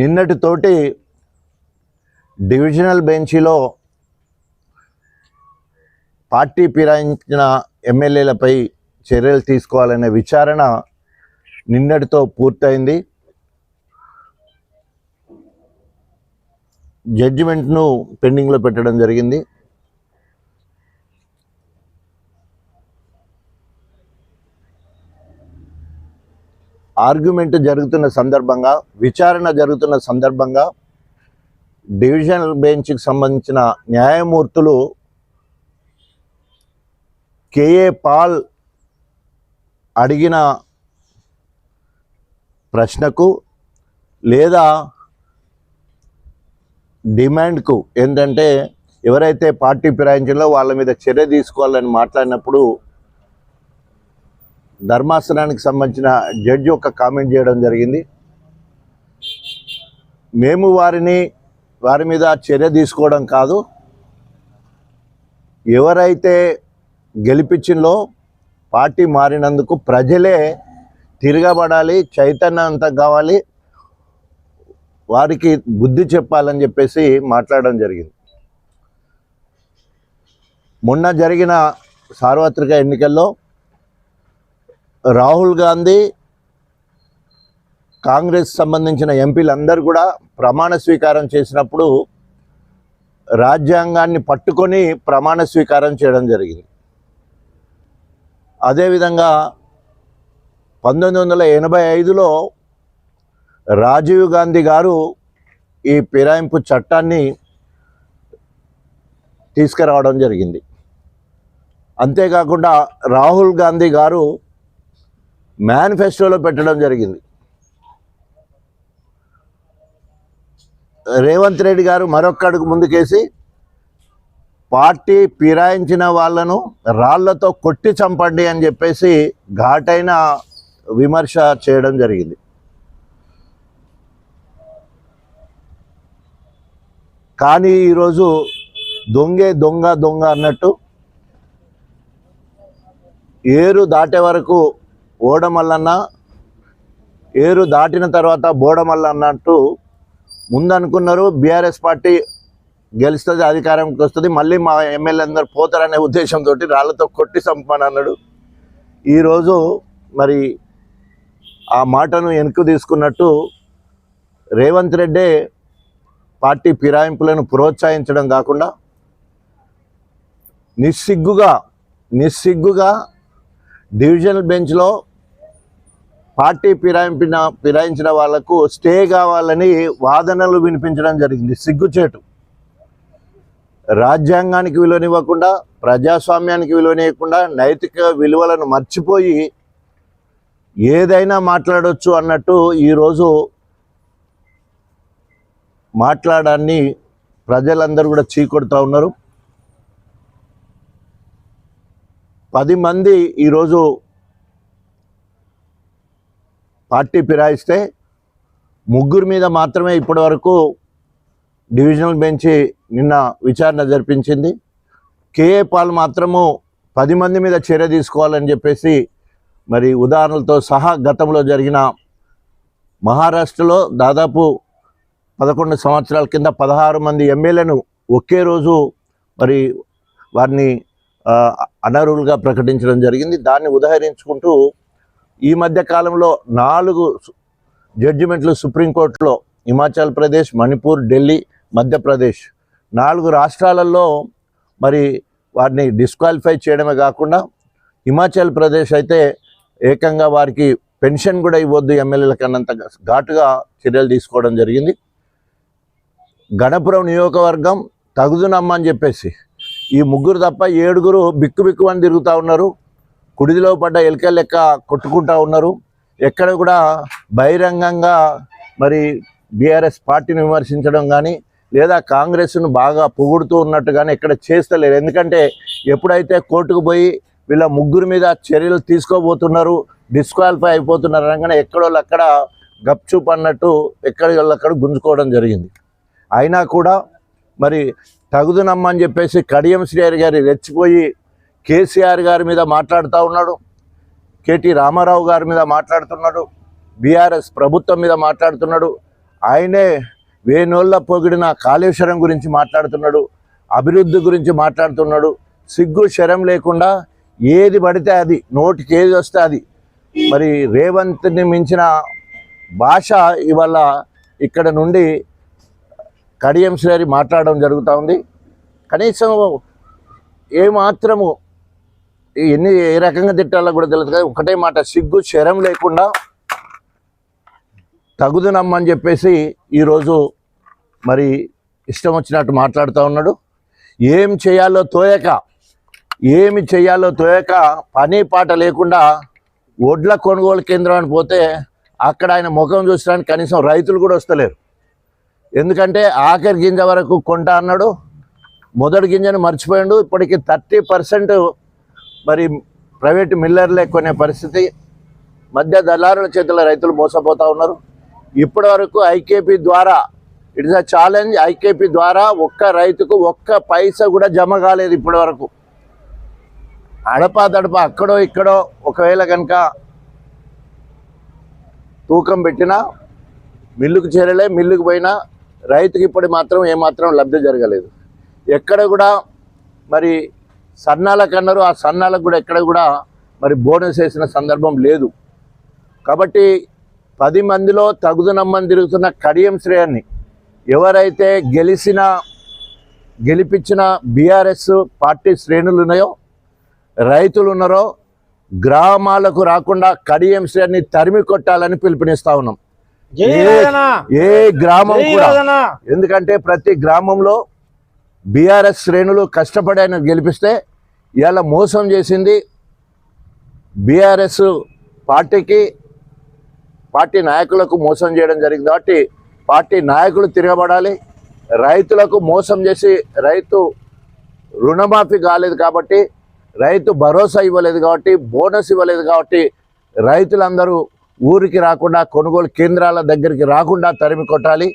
నిన్నటితోటి divisional బెంచ్లో party ఫిరాయించిన ఎమ్మెల్యేలపై చర్యలు తీసుకోవాలనే విచారణ నిన్నటితో పూర్తయింది. జడ్జిమెంట్ను పెండింగ్లో పెట్టడం జరిగింది. ఆర్గ్యుమెంట్ జరుగుతున్న సందర్భంగా విచారణ జరుగుతున్న సందర్భంగా డివిజనల్ బెంచ్కి సంబంధించిన న్యాయమూర్తులు కేఏ పాల్ అడిగిన ప్రశ్నకు లేదా డిమాండ్కు ఏంటంటే ఎవరైతే పార్టీ ఫిరాయించాలో వాళ్ళ మీద చర్య తీసుకోవాలని మాట్లాడినప్పుడు ధర్మాసనానికి సంబంధించిన జడ్జి ఒక కామెంట్ చేయడం జరిగింది. మేము వారిని వారి మీద చర్య తీసుకోవడం కాదు. ఎవరైతే గెలిపించిందో పార్టీ మారినందుకు ప్రజలే తిరగబడాలి చైతన్యవంతం కావాలి వారికి బుద్ధి చెప్పాలని చెప్పేసి మాట్లాడడం జరిగింది. మొన్న జరిగిన సార్వత్రిక ఎన్నికల్లో రాహుల్ గాంధీ కాంగ్రెస్ సంబంధించిన ఎంపీలందరూ కూడా ప్రమాణ స్వీకారం చేసినప్పుడు రాజ్యాంగాన్ని పట్టుకొని ప్రమాణ స్వీకారం చేయడం జరిగింది. అదేవిధంగా పంతొమ్మిది వందల ఎనభై ఐదులో రాజీవ్ గాంధీ గారు ఈ ఫిరాయింపు చట్టాన్ని తీసుకురావడం జరిగింది. అంతేకాకుండా రాహుల్ గాంధీ గారు మేనిఫెస్టోలో పెట్టడం జరిగింది. రేవంత్ రెడ్డి గారు మరొక్క అడుగు ముందుకేసి పార్టీ ఫిరాయించిన వాళ్ళను రాళ్ళతో కొట్టి చంపండి అని చెప్పేసి ఘాటైన విమర్శ చేయడం జరిగింది. కానీ ఈరోజు దొంగే దొంగ దొంగ అన్నట్టు ఏరు దాటే వరకు ఓడమల్లన్న ఏరు దాటిన తర్వాత బోడమల్ల అన్నట్టు ముందు అనుకున్నారు బీఆర్ఎస్ పార్టీ గెలుస్తుంది అధికారంకి వస్తుంది. మళ్ళీ మా ఎమ్మెల్యే అందరు పోతారనే ఉద్దేశంతో రాళ్ళతో కొట్టి చంపమని అన్నాడు. ఈరోజు మరి ఆ మాటను వెనుక తీసుకున్నట్టు రేవంత్ రెడ్డే పార్టీ ఫిరాయింపులను ప్రోత్సహించడం కాకుండా నిస్సిగ్గుగా నిస్సిగ్గుగా డివిజనల్ బెంచ్లో పార్టీ ఫిరాయింపిన ఫిరాయించిన వాళ్ళకు స్టే కావాలని వాదనలు వినిపించడం జరిగింది. సిగ్గుచేటు. రాజ్యాంగానికి విలువనివ్వకుండా ప్రజాస్వామ్యానికి విలువనివ్వకుండా నైతిక విలువలను మర్చిపోయి ఏదైనా మాట్లాడవచ్చు అన్నట్టు ఈరోజు మాట్లాడాన్ని ప్రజలందరూ కూడా చీకొడుతూ ఉన్నారు. పది మంది ఈరోజు పార్టీ ఫిరాయిస్తే ముగ్గురు మీద మాత్రమే ఇప్పటి వరకు డివిజనల్ బెంచి నిన్న విచారణ జరిపించింది. కేఏ పాల్ మాత్రము పది మంది మీద చర్య తీసుకోవాలని చెప్పేసి మరి ఉదాహరణలతో సహా గతంలో జరిగిన మహారాష్ట్రలో దాదాపు పదకొండు సంవత్సరాల కింద పదహారు మంది ఎమ్మెల్యేను ఒకే రోజు మరి వారిని అనర్హులుగా ప్రకటించడం జరిగింది. దాన్ని ఉదహరించుకుంటూ ఈ మధ్య కాలంలో నాలుగు జడ్జిమెంట్లు సుప్రీంకోర్టులో హిమాచల్ ప్రదేశ్ మణిపూర్ ఢిల్లీ మధ్యప్రదేశ్ నాలుగు రాష్ట్రాలలో మరి వారిని డిస్క్వాలిఫై చేయడమే కాకుండా హిమాచల్ ప్రదేశ్ అయితే ఏకంగా వారికి పెన్షన్ కూడా ఇవ్వద్దు ఎమ్మెల్యేల కన్నంత ఘాటుగా చర్యలు తీసుకోవడం జరిగింది. గణపురం నియోజకవర్గం తగుదునమ్మని చెప్పేసి ఈ ముగ్గురు తప్ప ఏడుగురు బిక్కు బిక్కు అని తిరుగుతూ ఉన్నారు. కుడిదిలో పడ్డ ఎలుక లెక్క కొట్టుకుంటా ఉన్నారు. ఎక్కడ కూడా బహిరంగంగా మరి బీఆర్ఎస్ పార్టీని విమర్శించడం కానీ లేదా కాంగ్రెస్ను బాగా పొగుడుతూ ఉన్నట్టు కానీ ఎక్కడ చేస్తలేరు. ఎందుకంటే ఎప్పుడైతే కోర్టుకు పోయి వీళ్ళ ముగ్గురు మీద చర్యలు తీసుకోబోతున్నారు డిస్క్వాలిఫై అయిపోతున్నారు అనగానే ఎక్కడోళ్ళు అక్కడ గప్చుప్ అన్నట్టు ఎక్కడ వెళ్ళక్కడ గుంజుకోవడం జరిగింది. అయినా కూడా మరి తగుదునమ్మని చెప్పేసి కడియం శ్రీహరి గారి రెచ్చిపోయి కేసీఆర్ గారి మీద మాట్లాడుతూ ఉన్నాడు. కేటీ రామారావు గారి మీద మాట్లాడుతున్నాడు. బీఆర్ఎస్ ప్రభుత్వం మీద మాట్లాడుతున్నాడు. ఆయనే వేనోళ్ళ పొగిడిన కాళేశ్వరం గురించి మాట్లాడుతున్నాడు. అభివృద్ధి గురించి మాట్లాడుతున్నాడు. సిగ్గు శరం లేకుండా ఏది పడితే అది నోటికి ఏది వస్తే అది. మరి రేవంత్ని మించిన భాష ఇవాళ ఇక్కడ నుండి కడియం శ్రేరి మాట్లాడడం జరుగుతూ ఉంది. కనీసం ఏమాత్రము ఎన్ని ఏ రకంగా తిట్టాలో కూడా తెలియదు కదా ఒకటే మాట సిగ్గు శరం లేకుండా తగుదునమ్మని చెప్పేసి ఈరోజు మరి ఇష్టం వచ్చినట్టు మాట్లాడుతూ ఉన్నాడు. ఏం చేయాలో తోయక ఏమి చేయాలో తోయక పని పాట లేకుండా ఒడ్ల కొనుగోలు కేంద్రం అని పోతే అక్కడ ఆయన ముఖం చూసడానికి కనీసం రైతులు కూడా వస్తలేరు. ఎందుకంటే ఆఖరి గింజ వరకు కొంటా అన్నాడు. మొదటి గింజను మర్చిపోయాడు. ఇప్పటికి థర్టీ పర్సెంట్ మరి ప్రైవేట్ మిల్లర్లే కొనే పరిస్థితి. మధ్య దళారుల చేతుల రైతులు మోసపోతూ ఉన్నారు. ఇప్పటి వరకు ఐకేపీ ద్వారా it is a challenge IKP ద్వారా ఒక్క రైతుకు ఒక్క పైసా కూడా జమ కాలేదు ఇప్పటి వరకు. అడపాదడప అక్కడో ఇక్కడో ఒకవేళ కనుక తూకం పెట్టినా మిల్లుకు చేరలే మిల్లుకు పోయినా రైతుకి ఇప్పుడు మాత్రం ఏమాత్రం లబ్ధి జరగలేదు. ఎక్కడ కూడా మరి సన్నాలకు అన్నారు ఆ సన్నాలకు కూడా ఎక్కడ కూడా మరి బోనస్ వేసిన సందర్భం లేదు. కాబట్టి పది మందిలో తగుదనమ్మని తిరుగుతున్న కడియం శ్రేయాన్ని ఎవరైతే గెలిచిన గెలిపించిన బీఆర్ఎస్ పార్టీ శ్రేణులు ఉన్నాయో రైతులు ఉన్నారో గ్రామాలకు రాకుండా కడియం శ్రేయాన్ని తరిమి కొట్టాలని పిలుపునిస్తూ ఉన్నాం. ఏ- గ్రామం కూడా ఎందుకంటే ప్రతి గ్రామంలో బీఆర్ఎస్ శ్రేణులు కష్టపడి ఆయన గెలిపిస్తే ఇవాళ మోసం చేసింది బీఆర్ఎస్ పార్టీకి పార్టీ నాయకులకు మోసం చేయడం జరిగింది. కాబట్టి పార్టీ నాయకులు తిరగబడాలి. రైతులకు మోసం చేసి రైతు రుణమాఫీ కాలేదు కాబట్టి రైతు భరోసా ఇవ్వలేదు కాబట్టి బోనస్ ఇవ్వలేదు కాబట్టి రైతులందరూ ఊరికి రాకుండా కొనుగోలు కేంద్రాల దగ్గరికి రాకుండా తరిమి కొట్టాలి.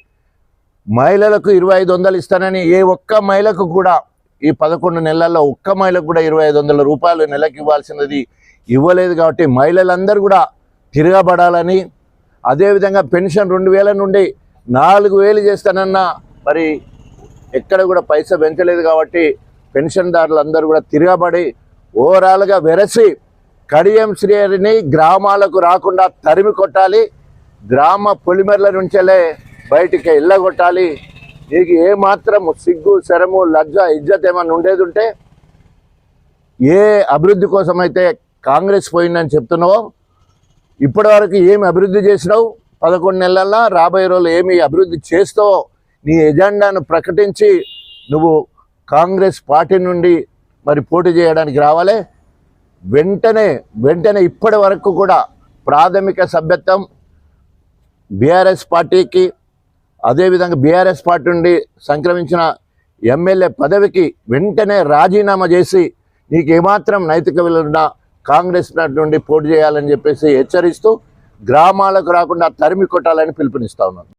మహిళలకు ఇరవై ఐదు వందలు ఇస్తానని ఏ ఒక్క మహిళకు కూడా ఈ పదకొండు నెలల్లో ఒక్క మహిళకు కూడా ఇరవై ఐదు వందల రూపాయలు నెలకు ఇవ్వాల్సినది ఇవ్వలేదు కాబట్టి మహిళలందరూ కూడా తిరగబడాలని అదేవిధంగా పెన్షన్ రెండు వేల నుండి నాలుగు వేలు చేస్తానన్న మరి ఎక్కడ కూడా పైసా పెంచలేదు కాబట్టి పెన్షన్దారులు అందరూ కూడా తిరగబడి ఓవరాల్గా వెరసి కడియం శ్రేణిని గ్రామాలకు రాకుండా తరిమి కొట్టాలి. గ్రామ పొలిమెర్ల నుంచెలే బయటికి వెళ్ళగొట్టాలి నీకు ఏ మాత్రం సిగ్గు శరము లజ్జ ఇజ్జత్ ఏమన్నా ఉండేది ఉంటే ఏ అభివృద్ధి కోసం అయితే కాంగ్రెస్ పోయిందని చెప్తున్నావో ఇప్పటి వరకు ఏమి అభివృద్ధి చేసినావు? పదకొండు నెలల్లో రాబోయే రోజులు ఏమి అభివృద్ధి చేస్తావో నీ ఎజెండాను ప్రకటించి నువ్వు కాంగ్రెస్ పార్టీ నుండి మరి పోటీ చేయడానికి రావాలి. వెంటనే వెంటనే ఇప్పటి వరకు కూడా ప్రాథమిక సభ్యత్వం బీఆర్ఎస్ పార్టీకి అదేవిధంగా బీఆర్ఎస్ పార్టీ నుండి సంక్రమించిన ఎమ్మెల్యే పదవికి వెంటనే రాజీనామా చేసి నీకు ఏమాత్రం నైతిక విలువ కాంగ్రెస్ పార్టీ నుండి పోటీ చేయాలని చెప్పేసి హెచ్చరిస్తూ గ్రామాలకు రాకుండా తరిమి కొట్టాలని పిలుపునిస్తా ఉన్నాను.